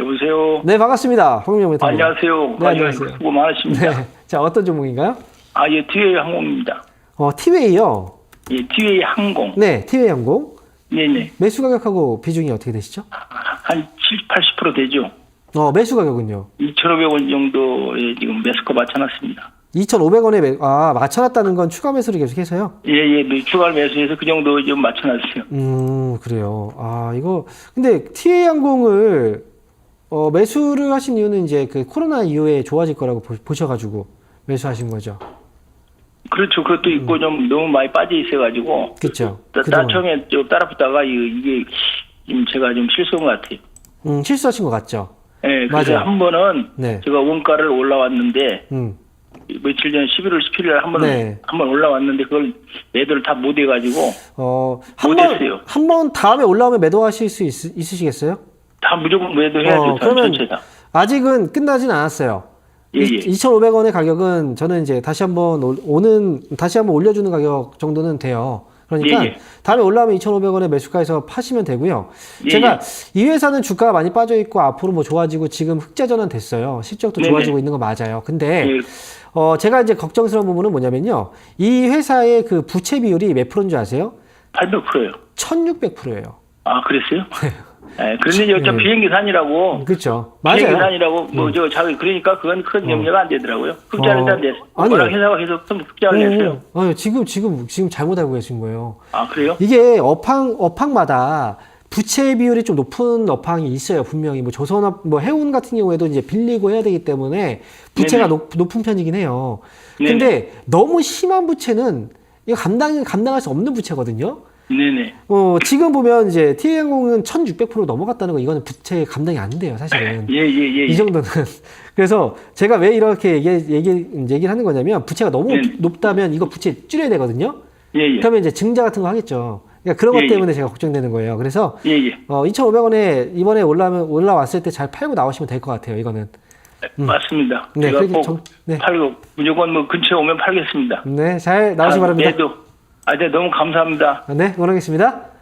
여보세요. 네, 반갑습니다. 황민영 회장님. 안녕하세요. 네, 안녕하세요. 수고 많으십니다. 네. 자, 어떤 종목인가요? 아, 예, 티웨이 항공입니다. 어, 티웨이요. 예, 티웨이 항공. 네, 티웨이 항공. 네 네. 매수 가격하고 비중이 어떻게 되시죠? 한 70, 80% 되죠. 어, 매수 가격은요? 2,500원 정도에 지금 매스커 맞춰놨습니다. 2,500원에 매, 아, 맞춰놨다는 건 추가 매수를 계속해서요? 예, 예, 네, 추가 매수해서 그 정도 좀 맞춰놨어요. 음, 그래요. 아, 이거, 근데 티웨이 항공을, 어, 매수를 하신 이유는 이제 그 코로나 이후에 좋아질 거라고 보, 보셔가지고 매수하신 거죠. 그렇죠. 그것도 있고 좀 너무 많이 빠져 있어가지고. 그쵸? 따, 그동안. 따, 처음에 좀 따라 붙다가 이게, 이게 좀 제가 좀 실수한 것 같아요. 음, 실수하신 것 같죠? 예, 그래서 맞아요. 한 번은 네. 제가 원가를 올라왔는데 음, 며칠 전 11월 17일 한 번, 네. 한번 올라왔는데 그걸 매도를 다 못 해가지고 어, 한 못했어요. 번, 한 번 다음에 올라오면 매도하실 수 있, 있으시겠어요? 다 무조건 매도해야죠. 어, 전 그러면 전체 다. 아직은 끝나진 않았어요. 예, 예. 2,500원의 가격은 저는 이제 다시 한번 올- 오는 다시 한번 올려주는 가격 정도는 돼요. 그러니까 예, 예. 다음에 올라오면 2,500원에 매수가에서 파시면 되고요. 예, 제가 이 회사는 주가가 많이 빠져 있고 앞으로 뭐 좋아지고 지금 흑자 전환 됐어요. 실적도 네네. 좋아지고 있는 거 맞아요. 근데 예, 어 제가 이제 걱정스러운 부분은 뭐냐면요. 이 회사의 그 부채 비율이 몇 프로인 줄 아세요? 800%예요. 1,600%예요. 아, 그랬어요? 예, 그런데 어차피 네. 비행 기산이라고 그렇죠. 맞아요. 음. 비행 기산이라고 뭐저 자기 그러니까 그건 큰 염려가 안 되더라고요. 흑자는 어. 일단 냈어요. 아니요. 워낙 회사가 계속 좀 흑자를 냈어요. 어, 아니, 지금 지금 지금 잘못 알고 계신 거예요. 아, 그래요? 이게 업황 업황마다 부채 비율이 좀 높은 업황이 있어요 분명히 뭐 조선업 뭐 해운 같은 경우에도 이제 빌리고 해야 되기 때문에 부채가 네네. 높, 높은 편이긴 해요. 네네. 근데 너무 심한 부채는 이거 감당 감당할 수 없는 부채거든요. 네네. 어 지금 보면 이제 T항공은 1,600% 넘어갔다는 거 이거는 부채 감당이 안 돼요 사실은. 예, 예, 예. 이 예. 정도는 그래서 제가 왜 이렇게 얘기 얘기 얘기를 하는 거냐면 부채가 너무 네. 높다면 이거 부채 줄여야 되거든요. 예, 예. 그러면 이제 증자 같은 거 하겠죠. 그러니까 그런 것 예, 예. 때문에 제가 걱정되는 거예요. 그래서 예, 예. 어, 2,500원에 이번에 올라면 올라왔을 때 잘 팔고 나오시면 될 것 같아요. 이거는. 맞습니다. 네, 제가 꼭 정- 네. 팔고 무조건 뭐 근처에 오면 팔겠습니다. 네, 잘 나오시기 아, 바랍니다. 아, 네, 너무 감사합니다. 네, 응원하겠습니다.